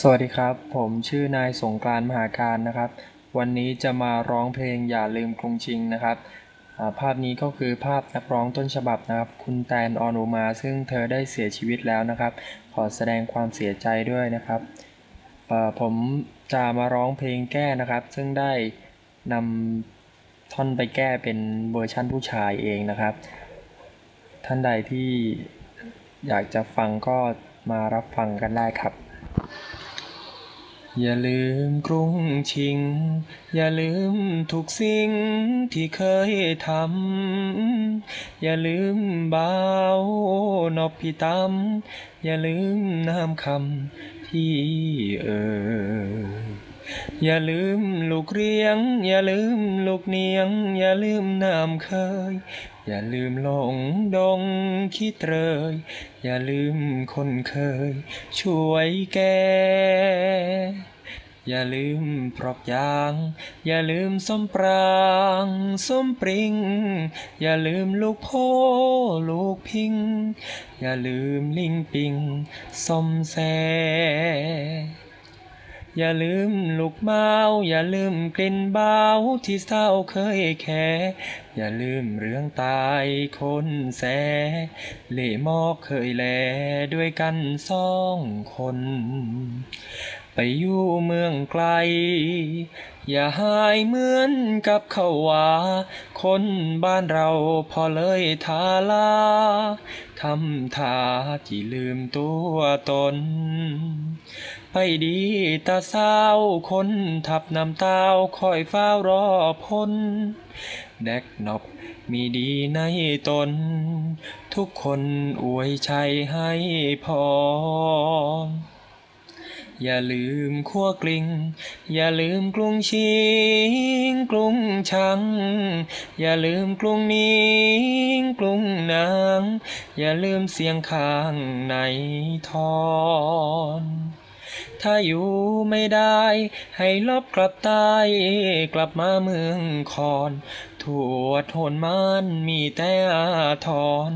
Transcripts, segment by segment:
สวัสดีครับ ผมชื่อนายสงกรานต์มหาการนะครับ วันนี้จะมาร้องเพลงอย่าลืมกรุงชิงนะครับาภาพนี้ก็คือภาพนักร้องต้นฉบับนะครับ คุณแตนออนุมา ซึ่งเธอได้เสียชีวิตแล้วนะครับ ขอแสดงความเสียใจด้วยนะครับผมจะมาร้องเพลงแก้นะครับ ซึ่งได้นำท่อนไปแก้เป็นเวอร์ชั่นผู้ชายเองนะครับ ท่านใดที่อยากจะฟังก็มารับฟังกันได้ครับ อย่าลืมกรุงชิง อย่าลืมทุกสิ่งที่เคยทำ อย่าลืมบ่าวนอบพี่ตำอย่าลืมน้ำคำที่เอ่ยอย่าลืมลูกเรียง อย่าลืมลูกเนียง อย่าลืมน้ำเคย อย่าลืมหลงดงคิดเตยอย่าลืมคนเคย ช่วยแก อย่าลืมปรอกยาง อย่าลืมส้มปรางส้มปริง อย่าลืมลูกโพลูกพิง อย่าลืมลิงปิงส้มแซอย่าลืมลูกเมาอย่าลืมกลิ่นเบาที่เศร้าเคยแค่ อย่าลืมเรื่องตายคนแสเล่หมอกเคยแลด้วยกันสองคน ไปอยู่เมืองไกล อย่าหายเหมือนกับเขาว่าคนบ้านเราพอเลยทาลาทำท่าที่ลืมตัวตน ไปดีตาเศร้าคนทับน้ำตาคอยเฝ้ารอพ้น แดกนอบมีดีในตน ทุกคนอวยชัยให้พร อย่าลืมขั้วกลิ้งอย่าลืมกรุงชิงกรุงชัง อย่าลืมกรุงนิงกรุงนาง อย่าลืมเสียงข้างในทอนถ้าอยู่ไม่ได้ ให้ลบกลับใต้กลับมาเมืองคอนทั่วโทนมันมีแต่อาทร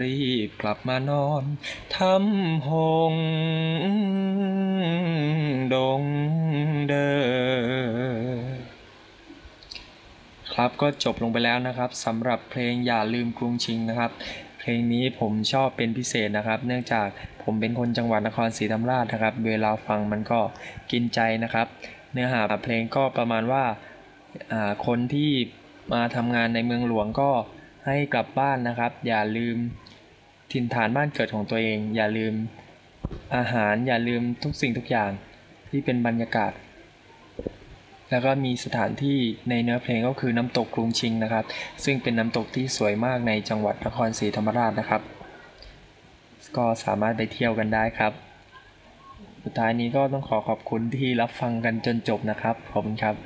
รีบกลับมานอนทำหง ดงเดอครับก็จบลงไปแล้วนะครับสำหรับเพลงอย่าลืมกรุงชิงนะครับ เพลงนี้ผมชอบเป็นพิเศษนะครับ เนื่องจากผมเป็นคนจังหวัดนครศรีธรรมราชนะครับ เวลาฟังมันก็กินใจนะครับ เนื้อหาเพลงก็ประมาณว่าคนที่มาทำงานในเมืองหลวงก็ให้กลับบ้านนะครับ อย่าลืมถิ่นฐานบ้านเกิดของตัวเอง อย่าลืมอาหารอย่าลืมทุกสิ่งทุกอย่าง ที่เป็นบรรยากาศ แล้วก็มีสถานที่ในเนื้อเพลงก็คือน้ำตกกรุงชิงนะครับ ซึ่งเป็นน้ำตกที่สวยมากในจังหวัดนครศรีธรรมราชนะครับ ก็สามารถไปเที่ยวกันได้ครับ สุดท้ายนี้ก็ต้องขอขอบคุณที่รับฟังกันจนจบนะครับ ขอบคุณครับ